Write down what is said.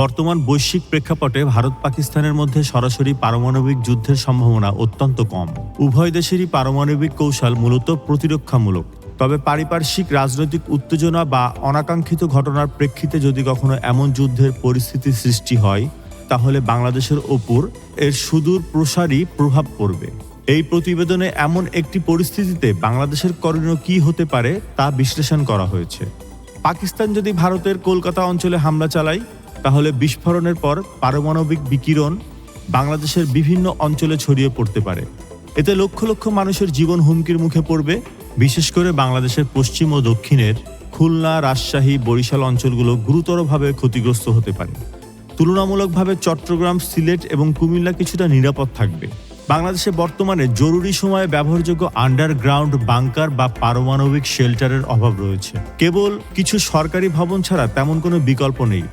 বর্তমান বৈশ্বিক প্রেক্ষাপটে ভারত পাকিস্তানের মধ্যে সরাসরি পারমাণবিক যুদ্ধের সম্ভাবনা অত্যন্ত কম। উভয় দেশেরই পারমাণবিক কৌশল মূলত প্রতিরক্ষামূলক। তবে পারিপার্শ্বিক রাজনৈতিক উত্তেজনা বা অনাকাঙ্ক্ষিত ঘটনার প্রেক্ষিতে যদি কখনো এমন যুদ্ধের পরিস্থিতি সৃষ্টি হয়, তাহলে বাংলাদেশের ওপর এর সুদূর প্রসারী প্রভাব পড়বে। এই প্রতিবেদনে এমন একটি পরিস্থিতিতে বাংলাদেশের করণীয় কী হতে পারে তা বিশ্লেষণ করা হয়েছে। পাকিস্তান যদি ভারতের কলকাতা অঞ্চলে হামলা চালায় তাহলে বিস্ফোরণের পর পারমাণবিক বিকিরণ বাংলাদেশের বিভিন্ন অঞ্চলে ছড়িয়ে পড়তে পারে। এতে লক্ষ লক্ষ মানুষের জীবন হুমকির মুখে পড়বে, বিশেষ করে বাংলাদেশের পশ্চিম ও দক্ষিণের খুলনা, রাজশাহী, বরিশাল অঞ্চলগুলো গুরুতরভাবে ক্ষতিগ্রস্ত হতে পারে। তুলনামূলকভাবে চট্টগ্রাম, সিলেট এবং কুমিল্লা কিছুটা নিরাপদ থাকবে। বাংলাদেশে বর্তমানে জরুরি সময়ে ব্যবহারযোগ্য আন্ডারগ্রাউন্ড বাংকার বা পারমাণবিক শেল্টারের অভাব রয়েছে। কেবল কিছু সরকারি ভবন ছাড়া তেমন কোনো বিকল্প নেই।